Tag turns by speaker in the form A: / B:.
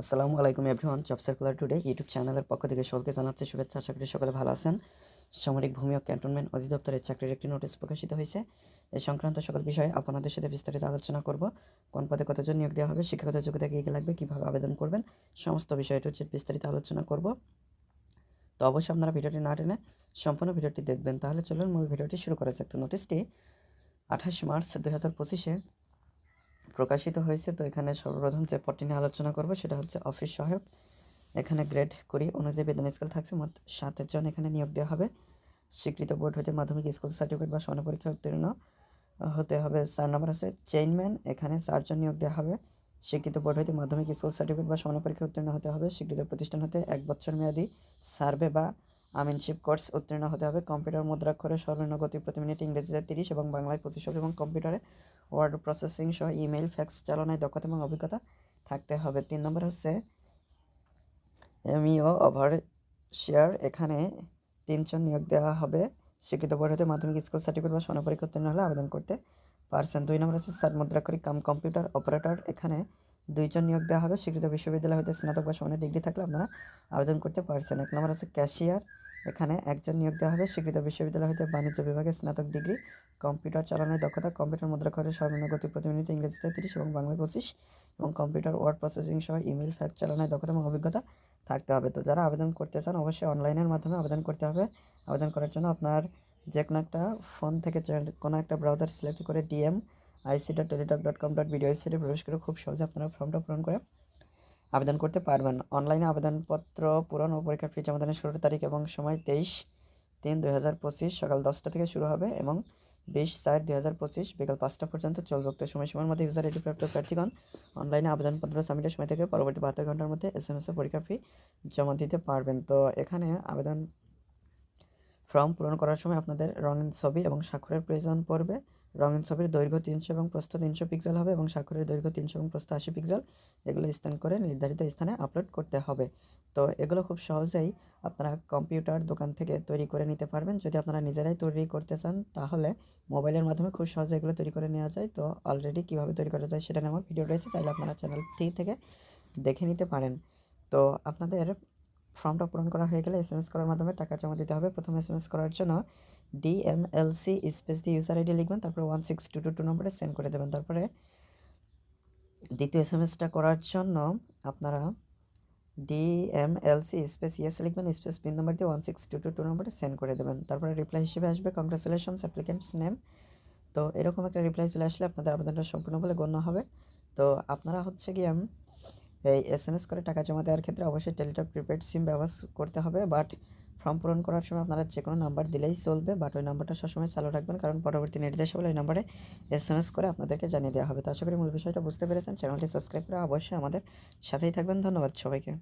A: আসসালামু আলাইকুম everyone, job circular today YouTube চ্যানেলের পক্ষ থেকে সকলকে জানাচ্ছি শুভেচ্ছা। আশা করি সকলে ভালো আছেন। সামরিক ভূমি ও ক্যান্টনমেন্ট অধিদপ্তরের চাকরির একটি নোটিশ প্রকাশিত হয়েছে। এই সংক্রান্ত সকল বিষয়ে আপনাদের সাথে বিস্তারিত আলোচনা করব। কোন পদে কতজন নিয়োগ দেওয়া হবে, শিক্ষাগত যোগ্যতা কী কী লাগবে, কীভাবে আবেদন করবেন, সমস্ত বিষয়টি হচ্ছে বিস্তারিত আলোচনা করব। তো অবশ্যই আপনারা ভিডিওটি না টেনে সম্পূর্ণ ভিডিওটি দেখবেন। তাহলে চলুন, মূল ভিডিওটি শুরু করা যাক। তো নোটিশটি আঠাশ মার্চ দু হাজার পঁচিশে প্রকাশিত হয়েছে, তো এখানে সর্বপ্রথম যে পদটি নিয়ে আলোচনা করব সেটা হচ্ছে অফিস সহায়ক। এখানে গ্রেড কুড়ি অনুযায়ী বেতন স্কেল থাকছে, মোট সাতজন এখানে নিয়োগ দেওয়া হবে। স্বীকৃত বোর্ড হতে মাধ্যমিক স্কুল সার্টিফিকেট বা স্বর্ণ পরীক্ষা উত্তীর্ণ হতে হবে, চার নম্বর আছে চেইনম্যান এখানে চারজন নিয়োগ দেওয়া হবে। স্বীকৃত বোর্ড হতে মাধ্যমিক স্কুল সার্টিফিকেট বা স্বর্ণ পরীক্ষা উত্তীর্ণ হতে হবে। স্বীকৃত প্রতিষ্ঠান হতে এক বছর মেয়াদি সার্ভে বা আমিনশিপ কোর্স উত্তীর্ণ হতে হবে। কম্পিউটার মুদ্রাক্ষরে সর্বনিম্ন গতি প্রতি মিনিট ইংরেজিতে তিরিশ এবং বাংলায় পঁচিশ এবং কম্পিউটারে ওয়ার্ড প্রসেসিং সহ ইমেল ফ্যাক্স চালনায় দক্ষতা এবং অভিজ্ঞতা থাকতে হবে। তিন নম্বর হচ্ছে এমইও ওভার শেয়ার। এখানে তিনজন নিয়োগ দেওয়া হবে। স্বীকৃত বোর্ড হতে মাধ্যমিক স্কুল সার্টিফিকেট বা সোনা পরীক্ষা উত্তীর্ণ হলে আবেদন করতে পারছেন। দুই নম্বর হচ্ছে স্যার মুদ্রাক্ষরিক কাম কম্পিউটার অপারেটর। এখানে দুইজন নিয়োগ দেওয়া হবে। স্বীকৃত বিশ্ববিদ্যালয় হতে স্নাতক বা সমানের ডিগ্রি থাকলে আপনারা আবেদন করতে পারছেন। এক নম্বর হচ্ছে ক্যাশিয়ার। এখানে একজন নিয়োগ দেওয়া হবে। স্বীকৃত বিশ্ববিদ্যালয় হতে বাণিজ্য বিভাগে স্নাতক ডিগ্রি, কম্পিউটার চালানোর দক্ষতা, কম্পিউটার মুদ্রাক্ষরের সর্বনিম্ন গতি প্রতি মিনিটে ইংরেজিতে তিরিশ এবং বাংলায় পঁচিশ এবং কম্পিউটার, ওয়ার্ড প্রসেসিং সহ ইমেল ফ্যাক্স চালানোর দক্ষতা এবং অভিজ্ঞতা থাকতে হবে। তো যারা আবেদন করতে চান অবশ্যই অনলাইনের মাধ্যমে আবেদন করতে হবে। আবেদন করার জন্য আপনার যে কোনো একটা ফোন থেকে কোনো একটা ব্রাউজার সিলেক্ট করে DM IC dot Teletalk dot com dot video ওয়েবসাইটে প্রবেশ করে খুব সহজে আপনারা ফর্মটা পূরণ করে আবেদন করতে পারবেন। অনলাইনে আবেদনপত্র পূরণ ও পরীক্ষার ফি জমাদানের শুরুর তারিখ এবং সময় তেইশ তিন দুই হাজার পঁচিশ সকাল দশটা থেকে শুরু হবে এবং বিশ চার দুই হাজার পঁচিশ বিকাল পাঁচটা পর্যন্ত চলবে উক্ত সময়সীমার মধ্যে ইউজার আইডি প্রাপ্ত প্রার্থীগণ অনলাইনে আবেদনপত্র সাবমিটের সময় থেকে পরবর্তী বাহাত্তর ঘণ্টার মধ্যে এস এম এস পরীক্ষা ফি জমা দিতে পারবেন। তো এখানে আবেদন ফর্ম পূরণ করার সময় আপনাদের রঙিন ছবি এবং স্বাক্ষরের প্রয়োজন পড়বে। রঙিন ছবির দৈর্ঘ্য তিনশো এবং প্রস্থ তিনশো পিক্সেল হবে এবং স্বাক্ষরের দৈর্ঘ্য তিনশো এবং প্রস্থ আশি পিক্সেল এগুলো স্থান করে নির্ধারিত স্থানে আপলোড করতে হবে। তো এগুলো খুব সহজেই আপনারা কম্পিউটার দোকান থেকে তৈরি করে নিতে পারবেন। যদি আপনারা নিজেরাই তৈরি করতে চান, তাহলে মোবাইলের মাধ্যমে খুব সহজে এগুলো তৈরি করে নেওয়া যায়। তো অলরেডি কীভাবে তৈরি করা যায় সেটা নিয়ে আমার ভিডিও রয়েছে। চাইলে আপনারা চ্যানেলটি থেকে দেখে নিতে পারেন। তো আপনাদের ফর্মটা পূরণ করা হয়ে গেলে এস এম এস করার মাধ্যমে টাকা জমা দিতে হবে। প্রথম এস এম এস করার জন্য ডিএমএলসি স্পেস দিয়ে ইউজার আইডি লিখবেন, তারপরে one six two two two নম্বরে সেন্ড করে দেবেন। তারপরে দ্বিতীয় এস এম এসটা করার জন্য আপনারা ডিএমএলসি স্পেস ইয়েস লিখবেন স্পেস পিন নম্বর দিয়ে one six two two two নম্বরে সেন্ড করে দেবেন। তারপরে রিপ্লাই হিসেবে আসবে কংগ্রেচুলেশনস অ্যাপ্লিকেন্টস নেম তো এরকম একটা রিপ্লাই চলে আসলে আপনাদের আবেদনটা সম্পূর্ণ বলে গণ্য হবে। তো আপনারা হচ্ছে গিয়ে এই এস এম এস করে টাকা জমা দেওয়ার ক্ষেত্রে অবশ্যই টেলিটক প্রিপেড সিম ব্যবহার করতে হবে। বাট ফর্ম পূরণ করার সময় আপনারা যে কোনো নাম্বার দিলেই চলবে। বাট ওই নাম্বারটা সবসময় চালু রাখবেন। কারণ পরবর্তী নির্দেশাবলী ওই নাম্বারে এস এম এস করে আপনাদেরকে জানিয়ে দেওয়া হবে। তো আশা করি মূল বিষয়টা বুঝতে পেরেছেন। চ্যানেলটি সাবস্ক্রাইব করে অবশ্যই আমাদের সাথেই থাকবেন। ধন্যবাদ সবাইকে।